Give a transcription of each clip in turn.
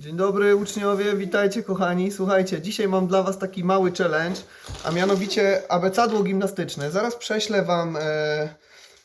Dzień dobry uczniowie, witajcie kochani. Słuchajcie, dzisiaj mam dla was taki mały challenge, a mianowicie abecadło gimnastyczne. Zaraz prześlę wam e,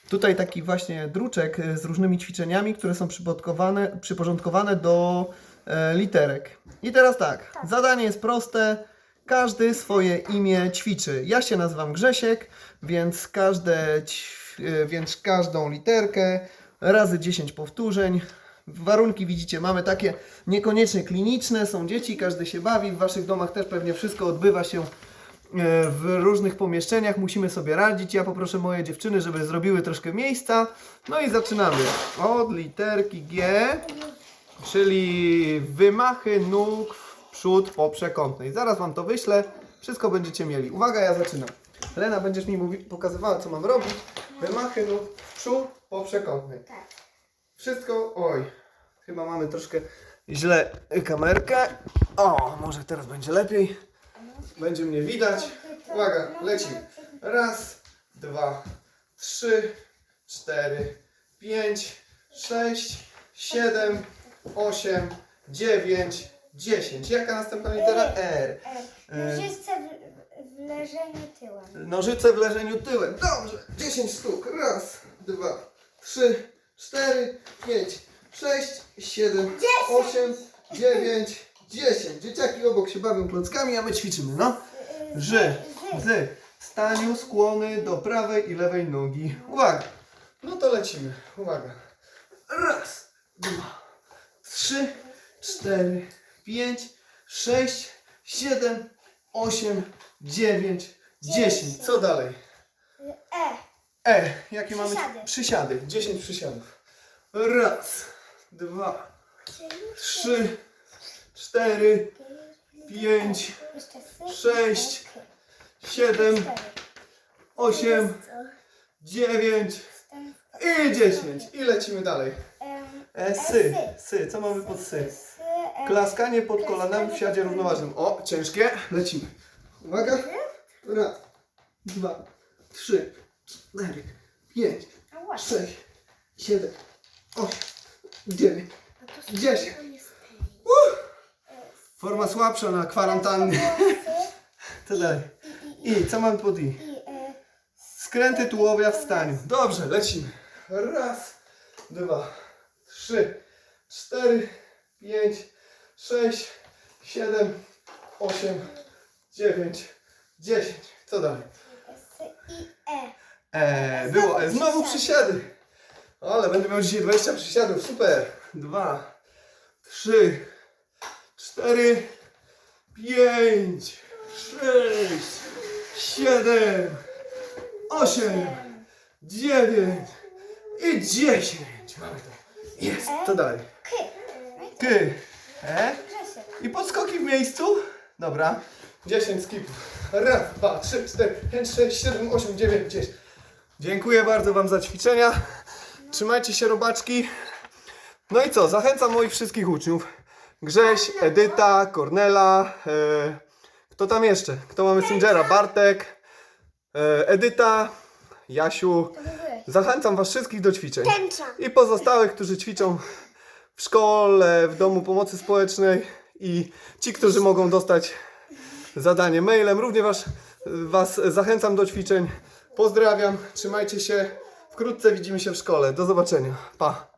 tutaj taki właśnie druczek e, z różnymi ćwiczeniami, które są przyporządkowane, przyporządkowane do e, literek. I teraz tak, zadanie jest proste. Każdy swoje imię ćwiczy. Ja się nazywam Grzesiek, więc każde, e, więc każdą literkę razy 10 powtórzeń. Warunki widzicie, mamy takie niekoniecznie kliniczne, są dzieci, każdy się bawi, w waszych domach też pewnie wszystko odbywa się e, w różnych pomieszczeniach, musimy sobie radzić. Ja poproszę moje dziewczyny, żeby zrobiły troszkę miejsca. No i zaczynamy od literki G, czyli wymachy nóg w przód po przekątnej. Zaraz wam to wyślę, wszystko będziecie mieli. Uwaga, ja zaczynam. Lena, będziesz mi pokazywała, co mam robić. Wymachy nóg w przód po przekątnej. Wszystko, oj, chyba mamy troszkę źle kamerkę. O, może teraz będzie lepiej. Będzie mnie widać. Uwaga, lecimy. Raz, dwa, trzy, cztery, pięć, sześć, siedem, osiem, dziewięć, dziesięć. Jaka następna litera? R. Nożyce w, w leżeniu tyłem. Nożyce w leżeniu tyłem. Dobrze. 10 sztuk. Raz, dwa, trzy, cztery, pięć, sześć, siedem, osiem, dziewięć, dziesięć. Dzieciaki obok się bawią klockami, a my ćwiczymy, no. Ży, z. Staniu skłony do prawej i lewej nogi. Uwaga. No to lecimy. Uwaga. Raz, dwa, trzy, cztery, pięć, sześć, siedem, osiem, dziewięć, dziesięć. Co dalej? E. E, jakie mamy Przysiady. przysiady? 10 przysiadów. Raz, dwa, trzy, cztery, pięć, sześć, siedem, osiem, dziewięć i dziesięć. I lecimy dalej. E, sy, sy, co mamy pod sy? em, Klaskanie pod kolanami w siadzie równoważnym. O, ciężkie. Lecimy. Uwaga. Raz, dwa, trzy, cztery, pięć, ała. sześć, siedem, osiem, dziewięć, A to są- dziesięć. to jest- Forma słabsza na kwarantannie. Co dalej? I, co mamy pod I? I e, Skręty tułowia w staniu. Dobrze, lecimy. Raz, dwa, trzy, cztery, pięć, sześć, siedem, osiem, dziewięć, dziesięć. Co dalej? E. Eee, było E. Znowu przysiady. Ale będę miał dzisiaj 20 przysiadów. Super. Dwa, trzy, cztery, pięć, sześć, siedem, osiem, dziewięć i dziesięć. Mamy to. Jest. Co dalej? K. E. I podskoki w miejscu. Dobra. 10 skipów. Raz, dwa, trzy, cztery, pięć, sześć, siedem, osiem, dziewięć, dziesięć. Dziękuję bardzo Wam za ćwiczenia. Trzymajcie się robaczki. No i co? Zachęcam moich wszystkich uczniów. Grześ, Edyta, Kornela. E, kto tam jeszcze? Kto ma Messengera? Bartek, e, Edyta, Jasiu. Zachęcam Was wszystkich do ćwiczeń. Tęcza. I pozostałych, którzy ćwiczą w szkole, w domu pomocy społecznej i ci, którzy mogą dostać zadanie mailem. Również was, was zachęcam do ćwiczeń. Pozdrawiam, trzymajcie się. Wkrótce widzimy się w szkole. Do zobaczenia. Pa.